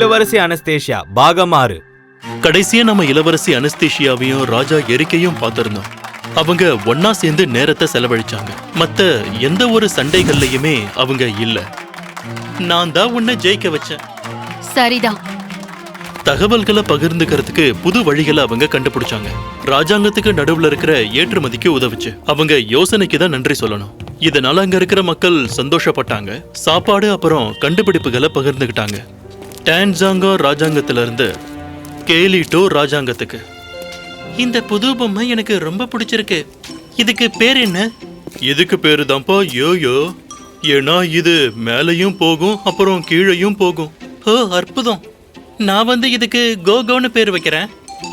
இளவரசி அனஸ்தேஷியா பாகம் ஆறு. கடைசியா நம்ம இளவரசி அனஸ்தீஷியாவையும் ராஜா எரிக்கையும் பார்த்திருந்தோம். அவங்க ஒன்னா சேர்ந்து நேரத்தை செலவழிச்சாங்க. மத்த எந்த ஒரு சண்டைகள்லயுமே அவங்க இல்ல. நான் தான் உன்னை ஜெயிக்க வச்சேன். சரிதான். தகவல்களை பகிர்ந்துக்கிறதுக்கு புது வழிகளை அவங்க கண்டுபிடிச்சாங்க. ராஜாங்கத்துக்கு நடுவுல இருக்கிற ஏற்றுமதிக்கு உதவுச்சு. அவங்க யோசனைக்கு தான் நன்றி சொல்லணும். இதனால அங்க இருக்கிற மக்கள் சந்தோஷப்பட்டாங்க. சாப்பாடு அப்புறம் கண்டுபிடிப்புகளை பகிர்ந்துக்கிட்டாங்க டான்ஜாங்கோ ராஜாங்கத்துல இருந்து கேலிட்டோ ராஜாங்கத்துக்கு. இந்த புது பொம்மை எனக்கு ரொம்ப பிடிச்சிருக்கு. இதுக்கு பேர் என்ன? இதுக்கு பேரு தான்ப்பா யோயோ. ஏன்னா இது மேலையும் போகும் அப்புறம் கீழையும் போகும். ஓ அற்புதம். நான் வந்து இதுக்கு கோகோன்னு பேர் வைக்கிறேன்.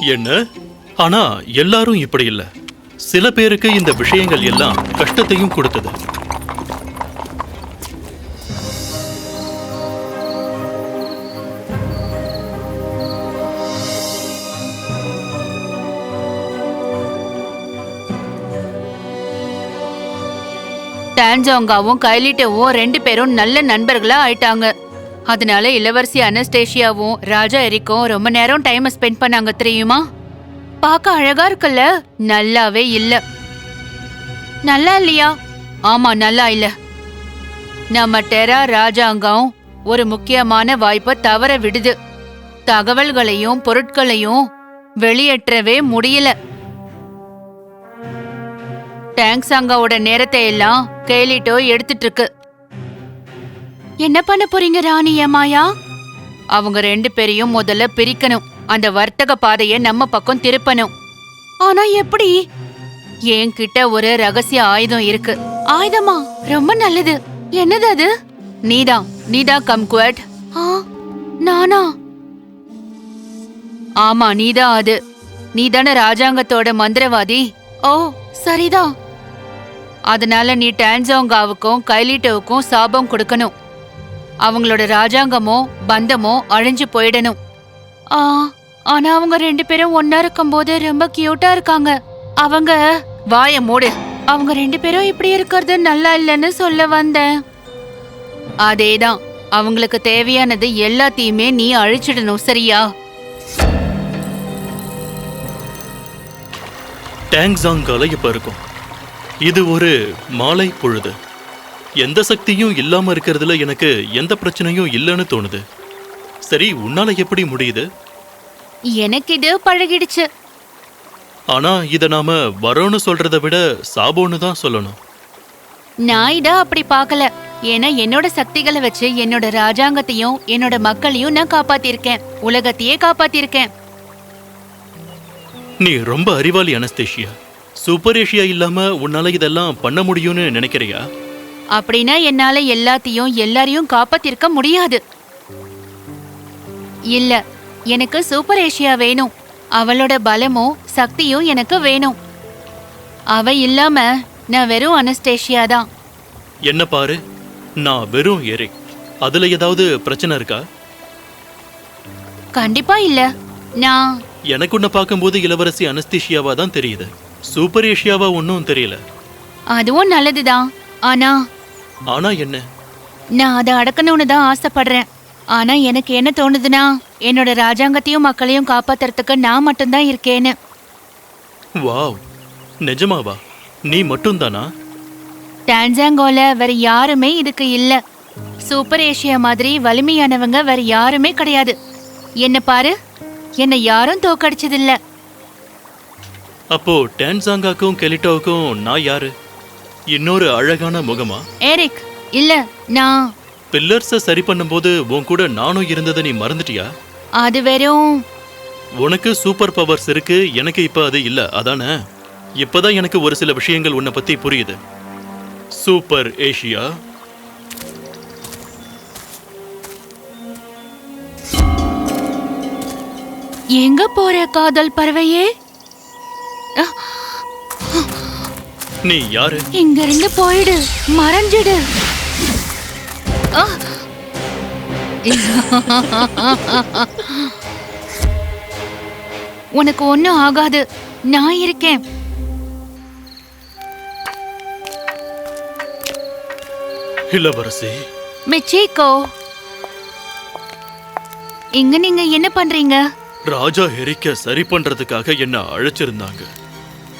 என்ன? ஆனா எல்லாரும் இப்படி இல்ல. சில பேருக்கு இந்த விஷயங்கள் எல்லாம் கஷ்டத்தையும் கொடுத்தது. டான்ஜாங்காவும் கைலிட்டவும் ரெண்டு பேரும் நல்ல நண்பர்களா ஆயிட்டாங்க. அதனால இளவரசி அனஸ்டேஷியாவும் ராஜா எரிக்கும் ரொம்ப நேரம் டைம் ஸ்பெண்ட் பண்ணாங்க தெரியுமா? பார்க்க அழகா இருக்குல்ல? நல்லாவே இல்ல. நல்லா இல்லையா? ஆமா நல்லா இல்ல. நம்ம டெரா ராஜாங்கம் ஒரு முக்கியமான வாய்ப்பை தவற விடுது. தகவல்களையும் பொருட்களையும் வெளியேற்றவே முடியல. டேங்க்ஸ் அங்காவோட நேரத்தை எல்லாம் கேலிட்டோ எடுத்துட்டு இருக்கு என்ன பண்ண போறீங்க ராணி ஏமாயா அவங்க ரெண்டு பேரையும் முதல்ல பிரிக்கணும். அந்த வர்த்தக பாதைய நம்ம பக்கம் திருப்பணும். ஆனா எப்படி? என்கிட்ட ஒரு ரகசிய ஆயுதம் இருக்கு. ஆயுதமா? ரொம்ப நல்லது. என்னது அது? நீதான். நீதான் கம்குவட் ஆ நானா? ஆமா நீதான் அது. நீதானே ராஜாங்கத்தோட மந்திரவாதி. ஓ சரிதான். அதனால நீ டான்ஜாங்காவுக்கும் கைலிட்டோவுக்கும் சாபம் கொடுக்கணும். அவங்களோட ராஜாங்கமோ பந்தமோ அழிஞ்சு போயிடணும். ஆ ஆனா அவங்க ரெண்டு பேரும் ஒன்னா இருக்கும்போது ரொம்ப கியூட்டா இருக்காங்க. அவங்க வாய மூடு. அவங்க ரெண்டு பேரும் இப்படி இருக்கிறது நல்லா இல்லைன்னு சொல்ல வந்தேன். அதேதான். அவங்களுக்கு தேவையானது எல்லாத்தையுமே நீ அழிச்சிடணும் சரியா? டேங்ஸாங்கால இப்ப இருக்கும். இது ஒரு மாலை பொழுது. எந்த சக்தியும் இல்லாம இருக்கிறதுல எனக்கு எந்த பிரச்சனையும் இல்லைன்னு தோணுது. சரி உன்னால எப்படி முடியுது? எனக்கு இது பழகிடுச்சு. ஆனா இத நாம வரோன்னு சொல்றதை விட சாபோன்னு தான் சொல்லணும். நான் இத அப்படி பார்க்கல. ஏன்னா என்னோட சக்திகளை வச்சு என்னோட ராஜாங்கத்தையும் என்னோட மக்களையும் நான் காப்பாத்திருக்கேன். உலகத்தையே காப்பாத்திருக்கேன். நீ ரொம்ப அறிவாளி அனஸ்தேஷியா. சூப்பர் ஏஷியா இல்லாம உன்னால இதெல்லாம் பண்ண முடியும்னு நினைக்கிறியா? அப்படின்னா என்னால எல்லாத்தையும் எல்லாரையும் காப்பாத்திருக்க முடியாது. இல்ல எனக்கு சூப்பர் ஏஷியா வேணும். அவளோட பலமும் சக்தியும் எனக்கு வேணும். அவ இல்லாம நான் வெறும் அனஸ்டேஷியா தான். என்ன பாரு நான் வெறும் ஏரை. அதுல ஏதாவது பிரச்சனை இருக்கா? கண்டிப்பா இல்ல. நான் எனக்கு உன்னை பார்க்கும்போது இளவரசி அனஸ்தீஷியாவா தான் தெரியுது. சூப்பர் ஏஷியாவா ஒன்றும் தெரியல. அதுவும் நல்லதுதான் ஆனா ஆனா என்ன? நான் அதை அடக்கணும்னு தான் ஆசைப்படுறேன். ஆனா எனக்கு என்ன தோணுதுன்னா என்னோட ராஜாங்கத்தையும் மக்களையும் காப்பாத்துறதுக்கு நான் மட்டும்தான் இருக்கேன்னு. வாவ். நிஜமாவா? நீ மட்டும்தானா? டான்சாங்கோல வேற யாருமே இதுக்கு இல்ல. சூப்பர் ஏஷியா மாதிரி வலிமையானவங்க வேற யாருமே கிடையாது. என்ன பாரு. என்னை யாரும் தோக்கடிச்சதில்ல. அப்போ டான்சாங்காக்கும் கெலிட்டோவுக்கும் நான் யாரு? இன்னொரு அழகான முகமா? ஏரிக் இல்ல நான். பில்லர்ஸை சரி பண்ணும்போது உன் கூட நானும் இருந்ததை நீ மறந்துட்டியா? அது வெறும். உனக்கு சூப்பர் பவர்ஸ் இருக்கு எனக்கு இப்ப அது இல்ல அதானே? இப்பதான் எனக்கு ஒரு சில விஷயங்கள் உன்னை பத்தி புரியுது. Super Asia. எங்க போற காதல் பறவையே? நீ யாரு? இங்க இருந்து போயிடு. மறைஞ்சிடு. உனக்கு ஒண்ணும் ஆகாது. நான் இருக்கேன். இளவரசி. மிச்சிக்கோ. இங்க நீங்க என்ன பண்றீங்க? ராஜா ஹெரிக்க சரி பண்றதுக்காக என்ன அழைச்சிருந்தாங்க?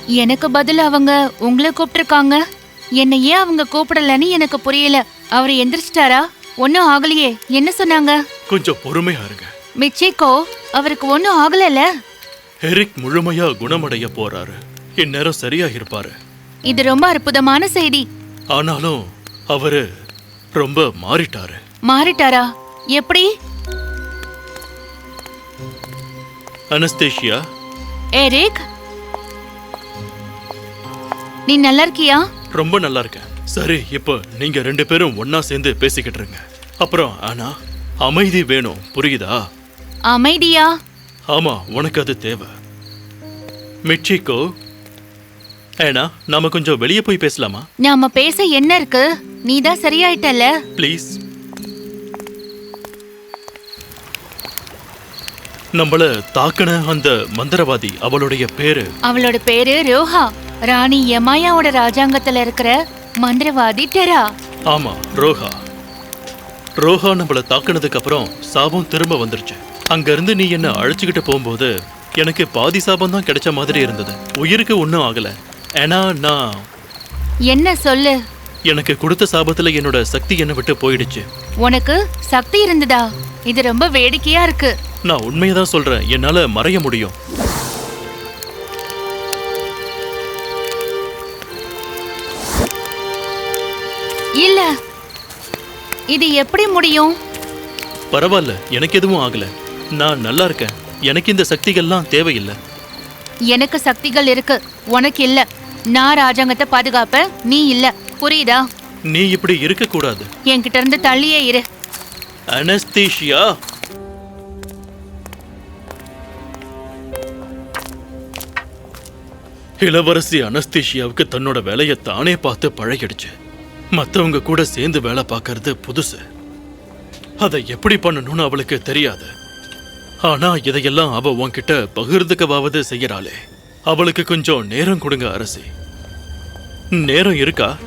எனக்கு பதில் அவங்க உங்களை கூப்பிட்டிருக்காங்க. என்னை ஏன் அவங்க கூப்பிடலன்னு எனக்கு புரியல. அவர் எந்திரிச்சிட்டாரா? ஒன்னும் ஆகலையே. என்ன சொன்னாங்க? கொஞ்சம் பொறுமையா இருங்க. மிச்சிக்கோ அவருக்கு ஒன்னும் ஆகலல? ஹெரிக் முழுமையா குணமடைய போறாரு. இந்நேரம் சரியா இருப்பாரு இது ரொம்ப அற்புதமான செய்தி. ஆனாலும் அவரு ரொம்ப மாறிட்டாரு. மாறிட்டாரா? எப்படி? அனஸ்தேஷியா? ஏரிக் நீ நல்லா இருக்கியா? ரொம்ப நல்லா இருக்கேன். சரி இப்போ நீங்க ரெண்டு பேரும் ஒண்ணா சேர்ந்து பேசிக்கிட்டு இருங்க. அப்புறம் ஆனா அமைதி வேணும். புரியுதா? அமைதியா? ஆமா உனக்கு அது தேவை. மிச்சிக்கோ ஏனா நாம கொஞ்சம் வெளியே போய் பேசலாமா? நாம பேச என்ன இருக்கு? நீதான் சரியாயிட்டல ப்ளீஸ் நம்மள தாக்கின அந்த மந்திரவாதி அவளுடைய பேரு? அவளோட பேரு ரோஹா. ராணி யமாயாவோட ராஜாங்கத்துல இருக்கிற மந்திரவாதி டெரா. ஆமா ரோஹா. ரோஹா நம்மள தாக்குனதுக்கு அப்புறம் சாபம் திரும்ப வந்துருச்சு. அங்க இருந்து நீ என்ன அழைச்சுக்கிட்டு போகும்போது எனக்கு பாதி சாபம் தான் கிடைச்ச மாதிரி இருந்தது. உயிருக்கு ஒன்றும் ஆகல. ஏன்னா நான் என்ன சொல்லு? எனக்கு கொடுத்த சாபத்துல என்னோட சக்தி என்னை விட்டு போயிடுச்சு. உனக்கு சக்தி இருந்ததா? இது ரொம்ப வேடிக்கையா இருக்கு. நான் உண்மையை தான் சொல்றேன். என்னால மறைய முடியும். இல்ல. இது எப்படி முடியும்? பரவாயில்ல எனக்கு எதுவும் ஆகல. நான் நல்லா இருக்கேன். எனக்கு இந்த சக்திகள்லாம் தேவையில்லை. எனக்கு சக்திகள் இருக்கு. உனக்கு இல்ல. நான் ராஜாங்கத்தை பாதுகாப்ப நீ இல்ல. புரியுதா? நீ இப்படி இருக்க கூடாது என்கிட்ட இருந்து தள்ளியே இரு. அனஸ்தீஷியா? இளவரசி அனஸ்தீஷியாவுக்கு தன்னோட வேலையை தானே பார்த்து பழகிடுச்சு. மற்றவங்க கூட சேர்ந்து வேலை பார்க்கறது புதுசு. அதை எப்படி பண்ணணும்னு அவளுக்கு தெரியாது. ஆனா இதையெல்லாம் அவ உன்கிட்ட பகிர்ந்துக்கவாவது செய்யறாளே. அவளுக்கு கொஞ்சம் நேரம் கொடுங்க அரசி. நேரம் இருக்கா?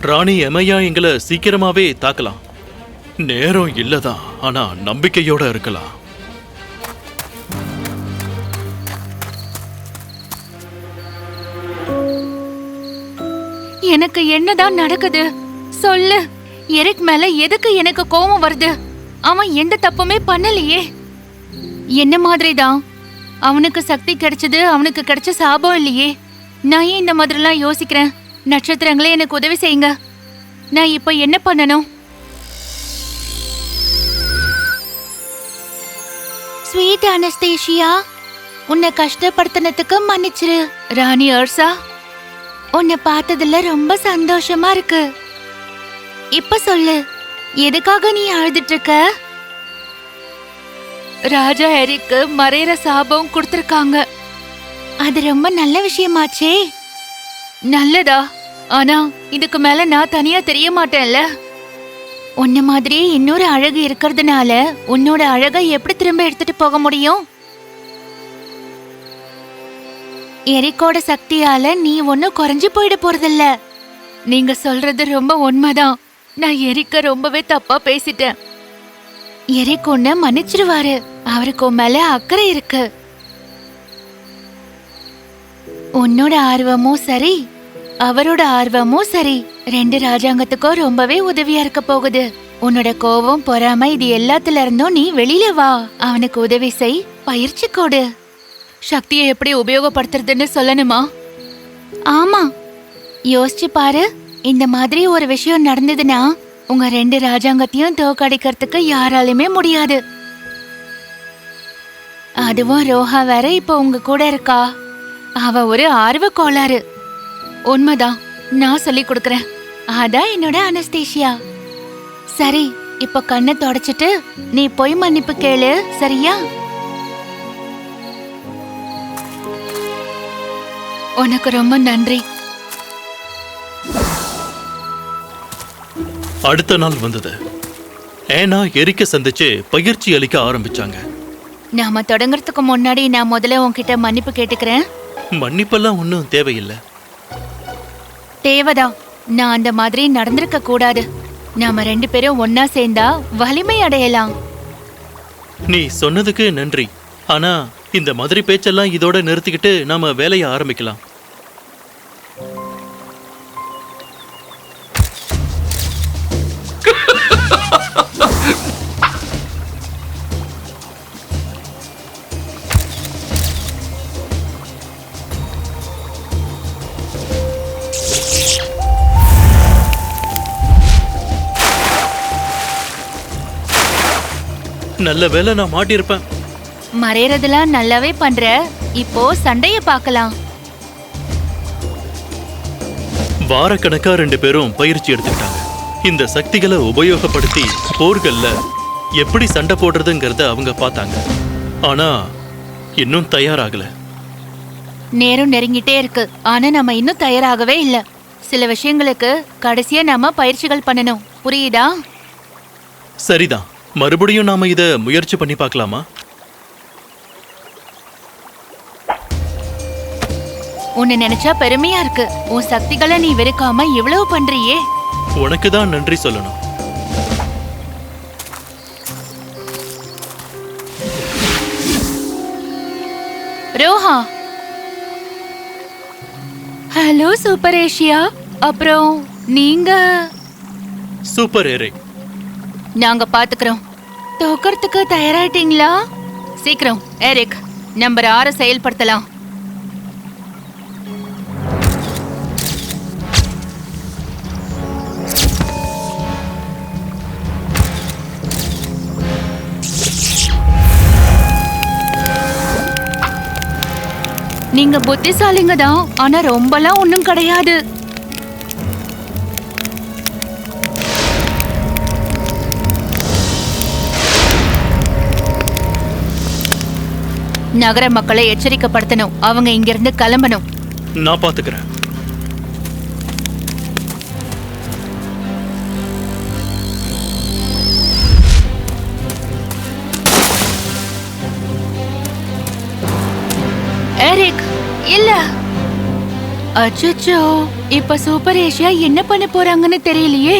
ராணி எமையா எங்களை சீக்கிரமாவே தாக்கலாம். நேரம் இல்லதான் ஆனா நம்பிக்கையோட இருக்கலாம். எனக்கு என்னதான் நடக்குது? சொல்லு. எரிக் மேல எதுக்கு எனக்கு கோபம் வருது? அவன் எந்த தப்புமே பண்ணலையே. என்ன மாதிரி தான் அவனுக்கு சக்தி கிடைச்சது அவனுக்கு கிடைச்ச சாபம் இல்லையே. நான் ஏன் இந்த மாதிரிலாம் யோசிக்கிறேன்? நட்சத்திரங்களே எனக்கு உதவி செய்யுங்க. நான் இப்போ என்ன பண்ணணும்? ஸ்வீட் அனஸ்தேஷியா உன்னை கஷ்டப்படுத்தினதுக்கு மன்னிச்சிரு. ராணி அர்சா? உன்னை பார்த்ததுல ரொம்ப சந்தோஷமா இருக்கு. இப்ப சொல்லு எதுக்காக நீ அழுதுட்டு இருக்க? ராஜா எரிக்கு மறையிற சாபம் கொடுத்திருக்காங்க. அது ரொம்ப நல்ல விஷயமாச்சே. நல்லதா? ஆனா இதுக்கு மேல நான் தனியா தெரிய மாட்டேன்ல. உன்ன மாதிரியே இன்னொரு அழகு இருக்கிறதுனால உன்னோட அழகை எப்படி திரும்ப எடுத்துட்டு போக முடியும்? எரிக்கோட சக்தியால நீ ஒன்னும் குறைஞ்சு போயிட போறதில்ல. நீங்க சொல்றது ரொம்ப உண்மைதான். நான் எரிக்க ரொம்பவே தப்பா பேசிட்டேன். எரிக் உன்னை மன்னிச்சிருவாரு. அவருக்கு உன் மேல அக்கறை இருக்கு. உன்னோட ஆர்வமும் சரி அவரோட ஆர்வமும் சரி ரெண்டு ராஜாங்கத்துக்கும் ரொம்பவே உதவியா இருக்க போகுது. உன்னோட கோவம் பொறாமை இது எல்லாத்துல இருந்தும் நீ வெளியில வா. அவனுக்கு உதவி செய் பயிற்சி கொடு. சக்தியை எப்படி உபயோகப்படுத்துறதுன்னு சொல்லணுமா? ஆமா. யோசிச்சு பாரு. இந்த மாதிரி ஒரு விஷயம் நடந்ததுன்னா உங்க ரெண்டு ராஜாங்கத்தையும் தோக்கடிக்கிறதுக்கு யாராலுமே முடியாது. அதுவும் ரோஹா வேற இப்ப உங்க கூட இருக்கா? அவ ஒரு ஆர்வ கோளாறு. உண்மைதான். நான் சொல்லி கொடுக்கறேன். அதான் என்னோட அனஸ்தேஷியா. சரி இப்ப கண்ணை தொடச்சிட்டு நீ பொய் மன்னிப்பு கேளு சரியா? உனக்கு ரொம்ப நன்றி. அடுத்த நாள் வந்தது. ஏனா எரிக்க சந்திச்சு பயிற்சி அளிக்க ஆரம்பிச்சாங்க. நாம தொடங்குறதுக்கு முன்னாடி நான் முதல்ல உன்கிட்ட மன்னிப்பு கேட்டுக்கிறேன். மன்னிப்பெல்லாம் ஒன்றும் தேவையில்லை. தேவதா நான் அந்த மாதிரி நடந்திருக்க கூடாது. நாம ரெண்டு பேரும் ஒன்னா சேர்ந்தா வலிமை அடையலாம். நீ சொன்னதுக்கு நன்றி. ஆனா இந்த மாதிரி பேச்செல்லாம் இதோட நிறுத்திக்கிட்டு நாம வேலையை ஆரம்பிக்கலாம். நல்ல வேலை நான் மாட்டியிருப்பேன். மறையறதெல்லாம் நல்லாவே பண்ற. இப்போ சண்டைய பார்க்கலாம். வாரக்கணக்கா ரெண்டு பேரும் பயிற்சி எடுத்துக்கிட்டாங்க. இந்த சக்திகளை உபயோகப்படுத்தி போர்கள்ல எப்படி சண்டை போடுறதுங்கிறத அவங்க பார்த்தாங்க. ஆனா இன்னும் தயாராகல. நேரம் நெருங்கிட்டே இருக்கு. ஆனா நம்ம இன்னும் தயாராகவே இல்ல. சில விஷயங்களுக்கு கடைசியா நாம பயிற்சிகள் பண்ணணும். புரியுதா? சரிதான். மறுபடியும் நாம இத முயற்சி பண்ணி பார்க்கலாமா? உன்னை நினைச்சா பெருமையா இருக்கு. உன் சக்திகளை நீ வெறுக்காம இவ்வளவு பண்றியே. உனக்கு தான் நன்றி சொல்லணும். ரோஹா. ஹலோ சூப்பர் ஏஷியா அப்புறம் நீங்க? சூப்பர் ஏரே நாங்க பாத்துக்கிறோம். தோக்கறதுக்கு தயாராயிட்டீங்களா? சீக்கிரம் எரிக் நம்பர் ஆறு செயல்படுத்தலாம். நீங்க புத்திசாலிங்க தான் ஆனா ரொம்பலாம் ஒண்ணும் கிடையாது. நகர மக்களை எச்சரிக்கைப்படுத்தணும். அவங்க இங்கிருந்து கிளம்பணும். நான் பாத்துக்கிறேன் எரிக் இல்ல. அச்சச்சோ இப்ப சூப்பர் ஏஷியா என்ன பண்ண போறாங்கன்னு தெரியலையே.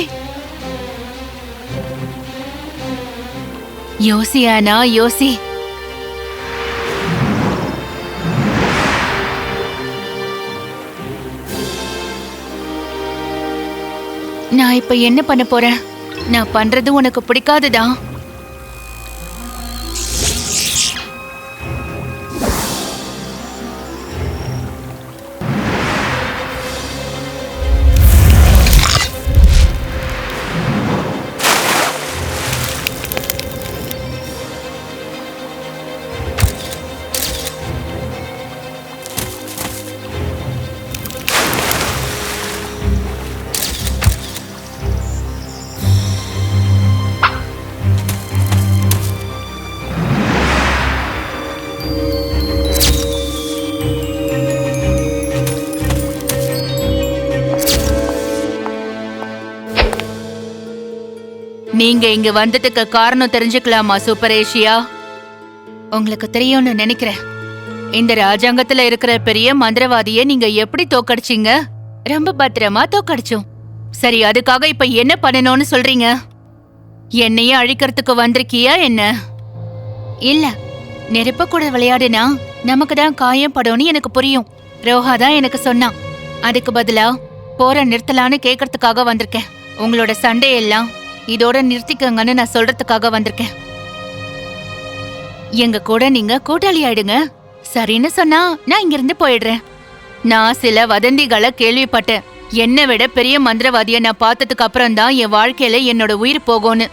யோசியானா யோசி. நான் இப்ப என்ன பண்ண போறேன்? நான் பண்றது உனக்கு பிடிக்காதுதா நீங்க இங்க வந்ததுக்கு காரணம் தெரிஞ்சுக்கலாமா சூப்பர் ஏஷியா உங்களுக்கு தெரியும்னு நினைக்கிறேன். இந்த ராஜாங்கத்துல இருக்கிற பெரிய மந்திரவாதியை நீங்க எப்படி தோக்கடிச்சீங்க? ரொம்ப பத்திரமா தோக்கடிச்சோம். சரி அதுக்காக இப்ப என்ன பண்ணணும்னு சொல்றீங்க? என்னையே அழிக்கிறதுக்கு வந்திருக்கியா என்ன? இல்ல நெருப்ப கூட விளையாடுனா நமக்கு தான் காயம் படும்னு எனக்கு புரியும். ரோஹா தான் எனக்கு சொன்னான். அதுக்கு பதிலா போற நிறுத்தலான்னு கேட்கறதுக்காக வந்திருக்கேன். உங்களோட சண்டையெல்லாம் இதோட நிறுத்திக்கங்கன்னு நான் சொல்றதுக்காக வந்திருக்கேன். எங்க கூட நீங்க கூட்டாளி ஆயிடுங்க. சரின்னு சொன்னா நான் இங்கிருந்து போயிடுறேன். நான் சில வதந்திகளை கேள்விப்பட்டேன். என்னை விட பெரிய மந்திரவாதிய நான் பார்த்ததுக்கு அப்புறம் தான் என் வாழ்க்கையில என்னோட உயிர் போகும்னு.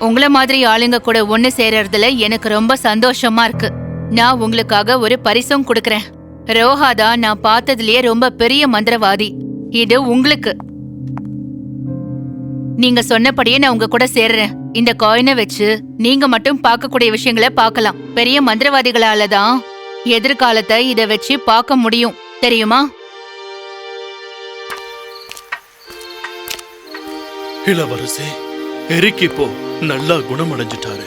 உங்கள மாதிரி ஆளுங்க கூட ஒண்ணு சேரறதுல எனக்கு ரொம்ப சந்தோஷமா இருக்கு. நான் உங்களுக்காக ஒரு பரிசும் கொடுக்கறேன். ரோஹா தான் நான் பார்த்ததுலயே ரொம்ப பெரிய மந்திரவாதி. இது உங்களுக்கு. நீங்க சொன்னபடியே நான் உங்க கூட சேர்றேன். இந்த காயினை வச்சு நீங்க மட்டும் பார்க்கக்கூடிய விஷயங்களை பார்க்கலாம். பெரிய மந்திரவாதிகளால தான் எதிர்காலத்தை இத வச்சு பார்க்க முடியும். தெரியுமா? இளவரசே எரிக் இப்போ நல்லா குணமடைஞ்சிட்டாரு.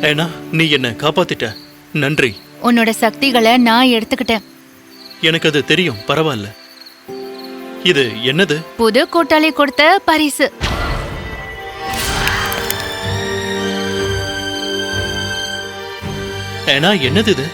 ஏன்னா நீ என்ன காப்பாத்திட்ட. நன்றி. உன்னோட சக்திகளை நான் எடுத்துக்கிட்டேன். எனக்கு அது தெரியும். பரவாயில்ல. இது என்னது? புது கூட்டாளி கொடுத்த பரிசு. ஏன்னா என்னது இது?